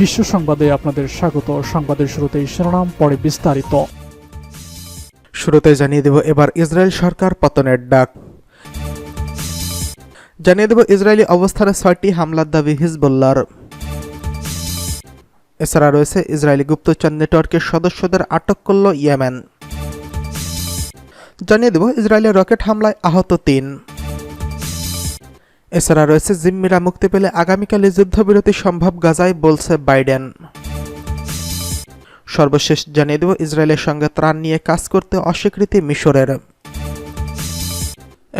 বিশ্ব সংবাদে আপনাদের স্বাগত। সংবাদের শুরুতেই শিরোনাম, পরে বিস্তারিত। শুরুতে জানিয়ে দেব এবার ইসরায়েল সরকার পতনের ডাক। জানিয়ে দেব ইসরায়েলি অবস্থানে ছয়টি হামলার দাবি হিজবুল্লার এছাড়া রয়েছে ইসরায়েলি গুপ্তচর নেটওয়ার্কের সদস্যদের আটক করল ইয়েমেন। জানিয়ে দেব ইসরায়েলের রকেট হামলায় আহত তিন। এছাড়া রয়েছে জিম্মিরা মুক্তি পেলে আগামীকালে যুদ্ধবিরতি সম্ভব গাজায়, বলছে বাইডেন। সর্বশেষ জানিয়ে দেব, ইসরায়েলের সঙ্গে ত্রাণ নিয়ে কাজ করতে অস্বীকৃতি মিশরের।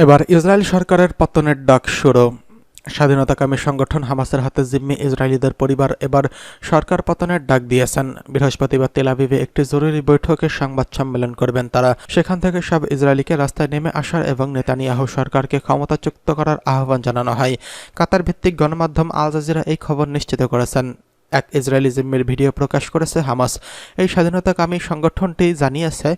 এবার ইসরায়েল সরকারের পতনের ডাক শুরু। স্বাধীনতাকামী সংগঠন হামাসের হাতে জিম্মি ইসরায়েলিদের পরিবার এবার সরকার পতনের ডাক দিয়েছেন। বৃহস্পতিবার তেলাভিভে একটি জরুরি বৈঠকে সংবাদ সম্মেলন করবেন তারা। সেখান থেকে সব ইসরায়েলিকে রাস্তায় নেমে আসার এবং নেতানিয়াহু সরকারকে ক্ষমতাচ্যুক্ত করার আহ্বান জানানো হয়। কাতার ভিত্তিক গণমাধ্যম আল জাজিরা এই খবর নিশ্চিত করেছেন। এক ইসরায়েলি জিম্মির ভিডিও প্রকাশ করেছে হামাস। এই স্বাধীনতাকামী সংগঠনটি জানিয়েছে,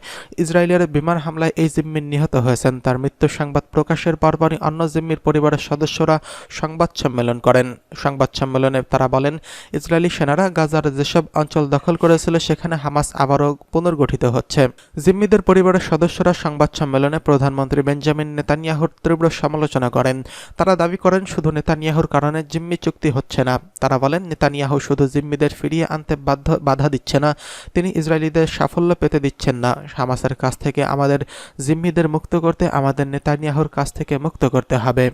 ইসরায়েলের বিমান হামলায় এই জিম্মির নিহত হয়েছেন। তার মৃত্যু সংবাদ প্রকাশের পরপরই অন্য জিম্মির পরিবারের সদস্যরা সংবাদ সম্মেলন করেন। সংবাদ সম্মেলনে তারা বলেন, ইসরায়েলি সেনারা গাজার যেসব অঞ্চল দখল করেছিল, সেখানে হামাস আবারও পুনর্গঠিত হচ্ছে। জিম্মিদের পরিবারের সদস্যরা সংবাদ সম্মেলনে প্রধানমন্ত্রী বেঞ্জামিন নেতানিয়াহুর তীব্র সমালোচনা করেন। তারা দাবি করেন, শুধু নেতানিয়াহুর কারণে জিম্মি চুক্তি হচ্ছে না। তারা বলেন, নেতানিয়াহু শুধু জিম্মিদের ফিরিয়ে আনতে বাধ্য, বাধা দিচ্ছে না। তিনি ইসরায়েলিদের সাফল্য পেতে দিচ্ছেন না। হামাসের কাছ থেকে আমাদের জিম্মিদের মুক্ত করতে আমাদের নেতানিয়াহুর কাছ থেকে মুক্ত করতে হবে।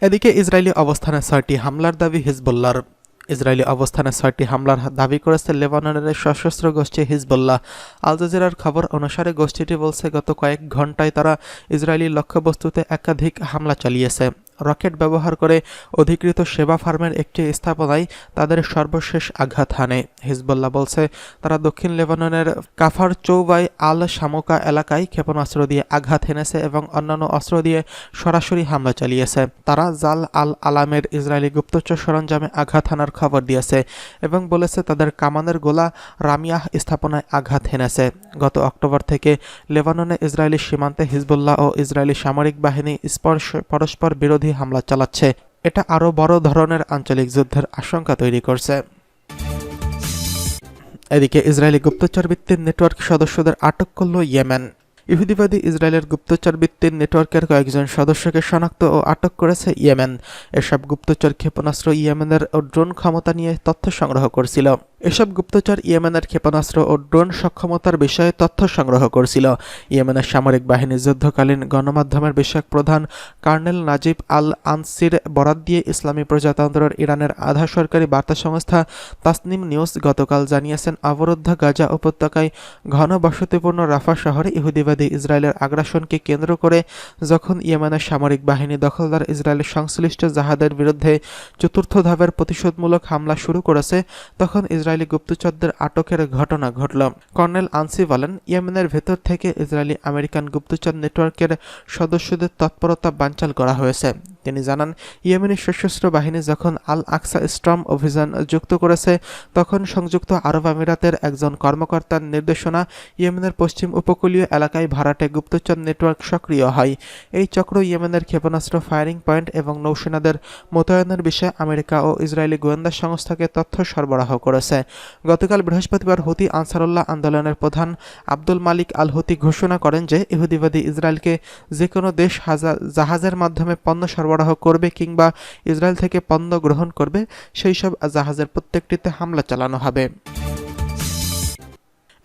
এদিকে ইসরায়েলি অবস্থানে ছয়টি হামলার দাবি হিজবুল্লাহর। ইসরায়েলি অবস্থানে ছয়টি হামলার দাবি করেছে লেবাননের সশস্ত্র গোষ্ঠী হিজবুল্লাহ। আল জাজিরার খবর অনুসারে গোষ্ঠীটি বলছে, গত কয়েক ঘন্টায় তারা ইসরায়েলি লক্ষ্যবস্তুতে একাধিক হামলা চালিয়েছে। রকেট ব্যবহার করে অধিকৃত সেবা ফার্মের একটি স্থাপনায় তাদের সর্বশেষ আঘাত হানে। হিজবুল্লাহ বলছে, তারা দক্ষিণ লেবাননের কাফার চৌবাই আল শামুকা এলাকায় ক্ষেপণাস্ত্র দিয়ে আঘাত হেনেছে এবং অন্যান্য অস্ত্র দিয়ে সরাসরি হামলা চালিয়েছে। তারা জাল আল আলামের ইসরায়েলি গুপ্তচর সরঞ্জামে আঘাত হানার খবর দিয়েছে এবং বলেছে, তাদের কামানের গোলা রামিয়াহ স্থাপনায় আঘাত হেনেছে। গত অক্টোবর থেকে লেবাননে ইসরায়েলি সীমান্তে হিজবুল্লাহ ও ইসরায়েলি সামরিক বাহিনী স্পর্শ, পরস্পর বিরোধী হামলা চালাচ্ছে। এটা আরও বড় ধরনের আঞ্চলিক যুদ্ধের আশঙ্কা তৈরি করছে। এদিকে ইসরায়েলি গুপ্তচর ভিত্তিক নেটওয়ার্ক সদস্যদের আটক করল ইয়েমেন। ইহুদিবাদী ইসরায়েলের গুপ্তচর ভিত্তিক নেটওয়ার্কের কয়েকজন সদস্যকে শনাক্ত ও আটক করেছে ইয়েমেন। এসব গুপ্তচর ক্ষেপণাস্ত্র ইয়েমেনের ও ড্রোন ক্ষমতা নিয়ে তথ্য সংগ্রহ করছিল। এসব গুপ্তচর ইয়েমেনের ক্ষেপণাস্ত্র ও ড্রোন সক্ষমতার বিষয়ে তথ্য সংগ্রহ করছিল। ইয়েমেনের সামরিক বাহিনী যুদ্ধকালীন গণমাধ্যমের বিষয়ক প্রধান কর্নেল নাজিব আল আনসির বরাত দিয়ে ইসলামী প্রজাতন্ত্রের ইরানের আধা সরকারি বার্তা সংস্থা তাসনিম নিউজ গতকাল জানিয়েছেন, অবরুদ্ধ গাজা উপত্যকায় ঘন বসতিপূর্ণ রাফা শহরে ইহুদিবাদী ইসরায়েলের আগ্রাসনকে কেন্দ্র করে যখন ইয়েমেনের সামরিক বাহিনী দখলদার ইসরায়েলের সংশ্লিষ্ট জাহাদের বিরুদ্ধে চতুর্থ ধাপের প্রতিশোধমূলক হামলা শুরু করেছে, তখন ইসরায়েলি গুপ্তচরদের আটকের ঘটনা ঘটল। কর্নেল আনসি বলেন, ইয়েমেনের ভেতর থেকে ইসরায়েলি আমেরিকান গুপ্তচর নেটওয়ার্কের সদস্যদের তৎপরতা বানচাল করা হয়েছে। তিনি জানান, ইয়েমেনি সশস্ত্র বাহিনী যখন আল আকসা স্ট্রম অভিযান যুক্ত করেছে, তখন সংযুক্ত আরব আমিরাতের একজন কর্মকর্তার নির্দেশনা ইয়েমেনের পশ্চিম উপকূলীয় এলাকায় ভাড়াটে গুপ্তচর নেটওয়ার্ক সক্রিয় হয়। এই চক্র ইয়েমেনের ক্ষেপণাস্ত্র ফায়ারিং পয়েন্ট এবং নৌসেনাদের মোতায়েনের বিষয়ে আমেরিকা ও ইসরায়েলি গোয়েন্দা সংস্থাকে তথ্য সরবরাহ করেছে। গতকাল বৃহস্পতিবার হুতি আনসারুল্লাহ আন্দোলনের প্রধান আব্দুল মালিক আল হুতি ঘোষণা করেন যে, ইহুদিবাদী ইসরায়েলকে যে কোনো দেশ হাজা- জাহাজের মাধ্যমে পণ্য সরবরাহ করবে কিংবা ইসরায়েল থেকে পণ্য গ্রহণ করবে, সেই সব জাহাজের প্রত্যেকটিতে হামলা চালানো হবে।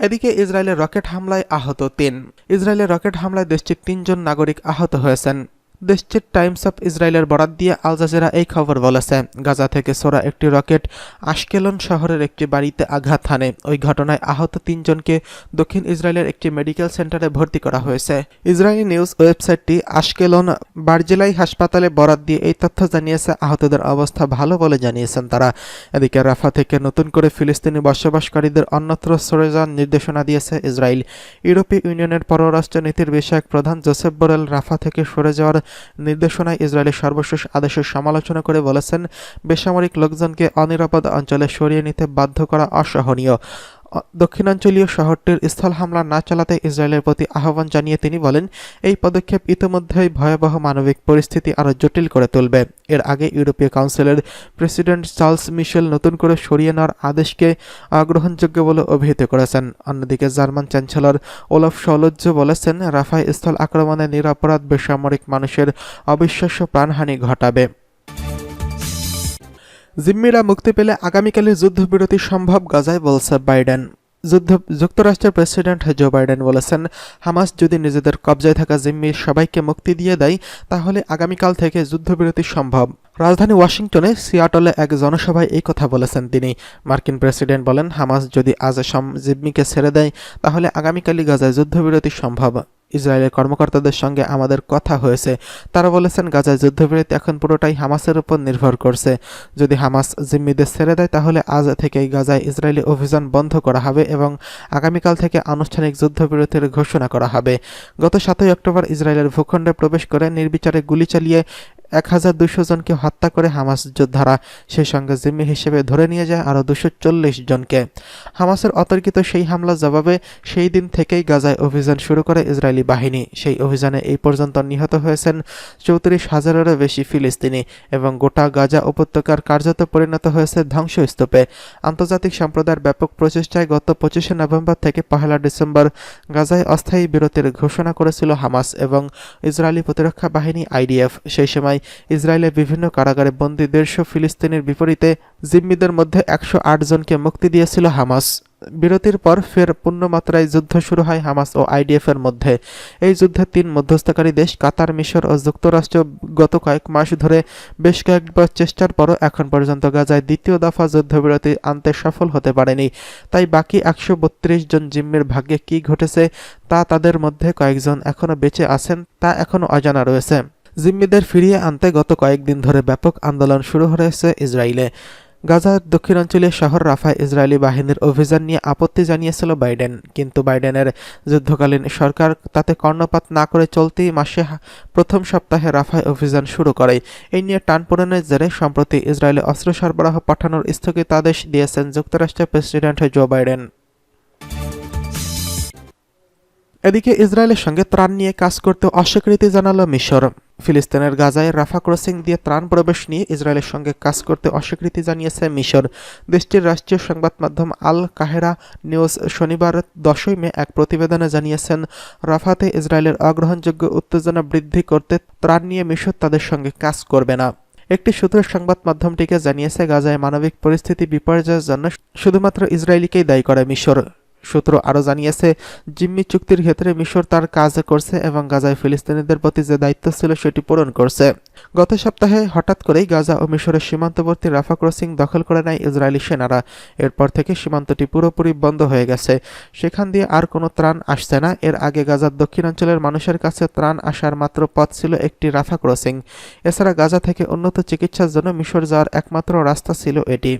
এদিকে ইসরায়েলের রকেট হামলায় আহত তিন। ইসরায়েলের রকেট হামলায় দেশটির তিনজন নাগরিক আহত হয়েছেন। দেশটির টাইমস অফ ইসরায়েলের বরাত দিয়ে আল জাজিরা এই খবর বলেছে। গাজা থেকে সোরা একটি রকেট আশকেলন শহরের একটি বাড়িতে আঘাত হানে। ওই ঘটনায় আহত তিনজনকে দক্ষিণ ইসরায়েলের একটি মেডিকেল সেন্টারে ভর্তি করা হয়েছে। ইসরায়েলি নিউজ ওয়েবসাইটটি আশকেলন বারজেলাই হাসপাতালে বরাত দিয়ে এই তথ্য জানিয়েছে। আহতদের অবস্থা ভালো বলে জানিয়েছেন তারা। এদিকে রাফা থেকে নতুন করে ফিলিস্তিনি বসবাসকারীদের অন্যত্র সরে যাওয়ার নির্দেশনা দিয়েছে ইসরায়েল। ইউরোপীয় ইউনিয়নের পররাষ্ট্র নীতির বিষয়ক প্রধান জোসেফ বোরেল রাফা থেকে সরে যাওয়ার নির্দেশনায় ইসরায়েলের সর্বশেষ আদেশের সমালোচনা করে বলেছেন, বেসামরিক লোকজনকে অনিরাপদ অঞ্চলে সরিয়ে নিতে বাধ্য করা অসহনীয়। দক্ষিণাঞ্চলীয় শহরটির স্থল হামলা না চালাতে ইসরায়েলের প্রতি আহ্বান জানিয়ে তিনি বলেন, এই পদক্ষেপ ইতোমধ্যেই ভয়াবহ মানবিক পরিস্থিতি আরও জটিল করে তুলবে। এর আগে ইউরোপীয় কাউন্সিলের প্রেসিডেন্ট চার্লস মিশেল নতুন করে সরিয়ে নেওয়ার আদেশকে অগ্রহণযোগ্য বলে অভিহিত করেছেন। অন্যদিকে জার্মান চ্যান্সেলর ওলফ সলজ্জ বলেছেন, রাফায় স্থল আক্রমণে নিরাপরাধ বেসামরিক মানুষের অবিশ্বাস্য প্রাণহানি ঘটাবে। জিম্মিরা মুক্তি পেলে আগামীকালের যুদ্ধবিরতি সম্ভব গাজায় বলছে বাইডেন। যুদ্ধ, যুক্তরাষ্ট্রের প্রেসিডেন্ট জো বাইডেন বলেছেন, হামাস যদি নিজেদের কবজায় থাকা জিম্মি সবাইকে মুক্তি দিয়ে দেয়, তাহলে আগামীকাল থেকে যুদ্ধবিরতি সম্ভব। রাজধানী ওয়াশিংটনে সিয়াটলে এক জনসভায় এই কথা বলেছেন তিনি। মার্কিন প্রেসিডেন্ট বলেন, হামাস যদি আজ সম, জিম্মিকে ছেড়ে দেয়, তাহলে আগামীকালই গাজায় যুদ্ধবিরতি সম্ভব। ইসরায়েলের কর্মকর্তাদের সঙ্গে আমাদের কথা হয়েছে। তারা বলেছেন, গাজায় যুদ্ধবিরতি এখন পুরোটাই হামাসের উপর নির্ভর করছে। যদি হামাস জিম্মিদের ছেড়ে দেয়, তাহলে আজ থেকেই গাজায় ইসরায়েলি অভিযান বন্ধ করা হবে এবং আগামীকাল থেকে আনুষ্ঠানিক যুদ্ধবিরতির ঘোষণা করা হবে। গত সাতই অক্টোবর ইসরায়েলের ভূখণ্ডে প্রবেশ করে নির্বিচারে গুলি চালিয়ে এক হাজার দুশো জনকে হত্যা করে হামাস যোদ্ধারা সেই সঙ্গে জিম্মি হিসেবে ধরে নিয়ে যায় আরও দুশো চল্লিশ জনকে। হামাসের অতর্কিত সেই হামলা জবাবে সেই দিন থেকেই গাজায় অভিযান শুরু করে ইসরায়েলি বাহিনী। সেই অভিযানে এই পর্যন্ত নিহত হয়েছেন চৌত্রিশ হাজারেরও বেশি ফিলিস্তিনি এবং গোটা গাজা উপত্যকার কার্যত পরিণত হয়েছে ধ্বংসস্তূপে। আন্তর্জাতিক সম্প্রদায়ের ব্যাপক প্রচেষ্টায় গত পঁচিশে নভেম্বর থেকে পহেলা ডিসেম্বর গাজায় অস্থায়ী বিরতির ঘোষণা করেছিল হামাস এবং ইসরায়েলি প্রতিরক্ষা বাহিনী আইডিএফ। সেই সময় ইসরায়েলের বিভিন্ন কারাগারে বন্দী দেড়শো ফিলিস্তিনির বিপরীতে জিম্মিদের মধ্যে একশো আট জনকে মুক্তি দিয়েছিল হামাস। বিরতির পর ফের পূর্ণমাত্রায় যুদ্ধ শুরু হয় হামাস ও আইডিএফ এর মধ্যে। এই যুদ্ধে তিন মধ্যস্থকারী দেশ, কাতার, মিশর ও যুক্তরাষ্ট্র গত কয়েক মাস ধরে বেশ কয়েকবার চেষ্টার পরও এখন পর্যন্ত গাজায় দ্বিতীয় দফা যুদ্ধবিরতি আনতে সফল হতে পারেনি। তাই বাকি একশো বত্রিশ জন জিম্মির ভাগ্যে কি ঘটেছে তা তাদের মধ্যে কয়েকজন এখনও বেঁচে আছেন তা এখনও অজানা রয়েছে। জিম্মিদের ফিরিয়ে আনতে গত কয়েকদিন ধরে ব্যাপক আন্দোলন শুরু হয়েছে ইসরায়েলে। গাজার দক্ষিণাঞ্চলীয় শহর রাফায় ইসরায়েলি বাহিনীর অভিযান নিয়ে আপত্তি জানিয়েছিল বাইডেন। কিন্তু বাইডেনের যুদ্ধকালীন সরকার তাতে কর্ণপাত না করে চলতি মাসে প্রথম সপ্তাহে রাফায় অভিযান শুরু করে। এই নিয়ে টানপোড়েনের জেরে সম্প্রতি ইসরায়েলে অস্ত্র সরবরাহ পাঠানোর স্থগিতাদেশ দিয়েছেন যুক্তরাষ্ট্রের প্রেসিডেন্ট জো বাইডেন। এদিকে ইসরায়েলের সঙ্গে ত্রাণ নিয়ে কাজ করতে অস্বীকৃতি জানালো মিশর। ফিলিস্তিনের গাজায় রাফা ক্রসিং দিয়ে ত্রাণ প্রবেশ নিয়ে ইসরায়েলের সঙ্গে কাজ করতে অস্বীকৃতি জানিয়েছে মিশর। দেশটির রাষ্ট্রীয় সংবাদ মাধ্যম আল কাহেরা নিউজ শনিবার দশই মে এক প্রতিবেদনে জানিয়েছেন, রাফাতে ইসরায়েলের অগ্রহণযোগ্য উত্তেজনা বৃদ্ধি করতে ত্রাণ নিয়ে মিশর তাদের সঙ্গে কাজ করবে না। একটি সূত্র সংবাদ মাধ্যমটিকে জানিয়েছে, গাজায় মানবিক পরিস্থিতি বিপর্যয়ের জন্য শুধুমাত্র ইসরায়েলিকেই দায়ী করে মিশর। সূত্র আরও জানিয়েছে, জিম্মি চুক্তির ক্ষেত্রে মিশর তার কাজ করছে এবং গাজায় ফিলিস্তিনিদের প্রতি যে দায়িত্ব ছিল সেটি পূরণ করছে। গত সপ্তাহে হঠাৎ করেই গাজা ও মিশরের সীমান্তবর্তী রাফা ক্রসিং দখল করে নেয় ইসরায়েলি সেনারা। এরপর থেকে সীমান্তটি পুরোপুরি বন্ধ হয়ে গেছে। সেখান দিয়ে আর কোনো ত্রাণ আসছে না। এর আগে গাজার দক্ষিণাঞ্চলের মানুষের কাছে ত্রাণ আসার মাত্র পথ ছিল একটি রাফা ক্রসিং এছাড়া গাজা থেকে উন্নত চিকিৎসার জন্য মিশর যাওয়ার একমাত্র রাস্তা ছিল এটি।